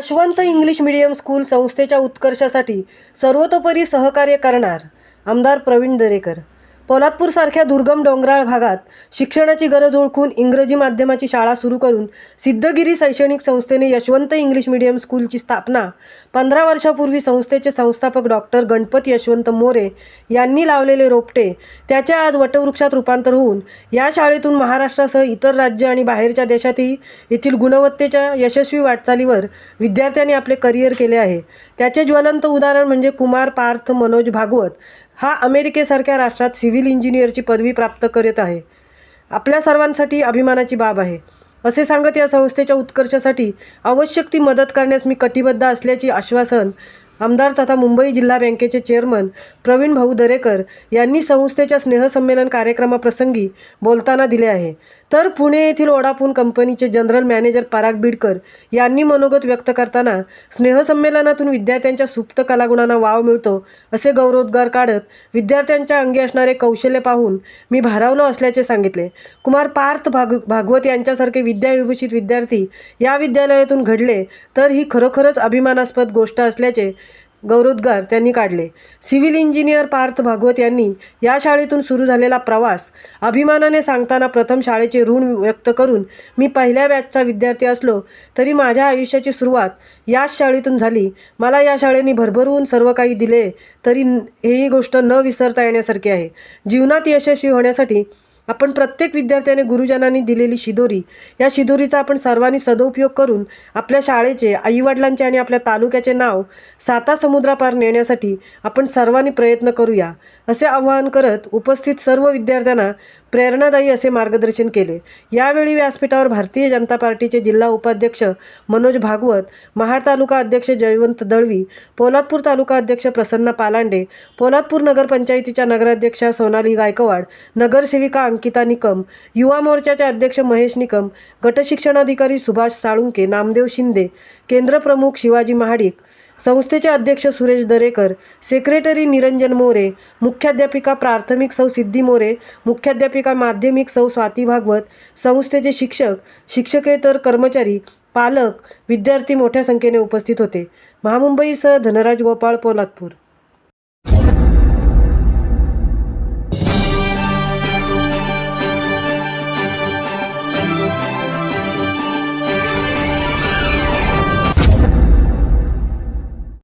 Yashwant English medium school संस्थेच्या उत्कर्षासाठी सर्वतोपरी सहकार्य करणार आमदार प्रवीण दरेकर. पोलादपूरसारख्या दुर्गम डोंगराळ भागात शिक्षणाची गरज ओळखून इंग्रजी माध्यमाची शाळा सुरू करून सिद्धगिरी शैक्षणिक संस्थेने यशवंत इंग्लिश मीडियम स्कूलची स्थापना पंधरा वर्षापूर्वी संस्थेचे संस्थापक डॉक्टर गणपत यशवंत मोरे यांनी लावलेले रोपटे त्याच्या आज वटवृक्षात रूपांतर होऊन या शाळेतून महाराष्ट्रासह इतर राज्य आणि बाहेरच्या देशातही येथील गुणवत्तेच्या यशस्वी वाटचालीवर विद्यार्थ्यांनी आपले करिअर केले आहे. त्याचे ज्वलंत उदाहरण म्हणजे कुमार पार्थ मनोज भागवत हा अमेरिकेसारख्या राष्ट्रात सिव्हिल इंजिनियरची पदवी प्राप्त करत आहे. आपल्या सर्वांसाठी अभिमानाची बाब आहे. असे सांगत या संस्थेच्या उत्कर्षासाठी आवश्यक ती मदत करण्यास मी कटिबद्ध असल्याचे आश्वासन आमदार तथा मुंबई जिल्हा बँकेचे चेअरमन प्रवीण भाऊ दरेकर यांनी संस्थेच्या स्नेहसंमेलन कार्यक्रमाप्रसंगी बोलताना दिले आहे. तर पुणे येथील ओडापून कंपनीचे जनरल मॅनेजर पराग बिडकर यांनी मनोगत व्यक्त करताना स्नेहसंमेलनातून विद्यार्थ्यांच्या सुप्त कलागुणांना वाव मिळतो असे गौरवोद्गार काढत विद्यार्थ्यांच्या अंगी असणारे कौशल्य पाहून मी भारावलो असल्याचे सांगितले. कुमार पार्थ भाग भागवत यांच्यासारखे विद्याविभूषित विद्यार्थी या विद्यालयातून घडले तर ही खरोखरच अभिमानास्पद गोष्ट असल्याचे गौरवोद्गार त्यांनी काढले. सिव्हिल इंजिनियर पार्थ भागवत यांनी या शाळेतून सुरू झालेला प्रवास अभिमानाने सांगताना प्रथम शाळेचे ऋण व्यक्त करून मी पहिल्या बॅचचा विद्यार्थी असलो तरी माझ्या आयुष्याची सुरुवात याच शाळेतून झाली. मला या शाळेने भरभरून सर्व काही दिले तरी हेही गोष्ट न विसरता येण्यासारखी आहे. जीवनात यशस्वी होण्यासाठी आपण प्रत्येक विद्यार्थ्याने गुरुजनांनी दिलेली शिदोरी. या शिदोरीचा आपण सर्वांनी सदुपयोग करून आपल्या शाळेचे आईवडिलांचे आणि आपल्या तालुक्याचे नाव साता समुद्रापार नेण्यासाठी आपण सर्वांनी प्रयत्न करूया असे आवाहन करत उपस्थित सर्व विद्यार्थ्यांना प्रेरणादायी असे मार्गदर्शन केले. यावेळी व्यासपीठावर भारतीय जनता पार्टीचे जिल्हा उपाध्यक्ष मनोज भागवत महाड तालुका अध्यक्ष जयवंत दळवी पोलादपूर तालुका अध्यक्ष प्रसन्न पालांडे पोलादपूर नगरपंचायतीच्या नगराध्यक्षा सोनाली गायकवाड नगरसेविका अंकिता निकम युवा मोर्चाचे अध्यक्ष महेश निकम गटशिक्षणाधिकारी सुभाष साळुंके नामदेव शिंदे केंद्रप्रमुख शिवाजी महाडिक संस्थेचे अध्यक्ष सुरेश दरेकर सेक्रेटरी निरंजन मोरे मुख्याध्यापिका प्राथमिक सौ सिद्धी मोरे मुख्याध्यापिका माध्यमिक सौ स्वाती भागवत संस्थेचे शिक्षक शिक्षकेतर कर्मचारी पालक विद्यार्थी मोठ्या संख्येने उपस्थित होते. महामुंबईसह धनराज गोपाळ पोलादपूर.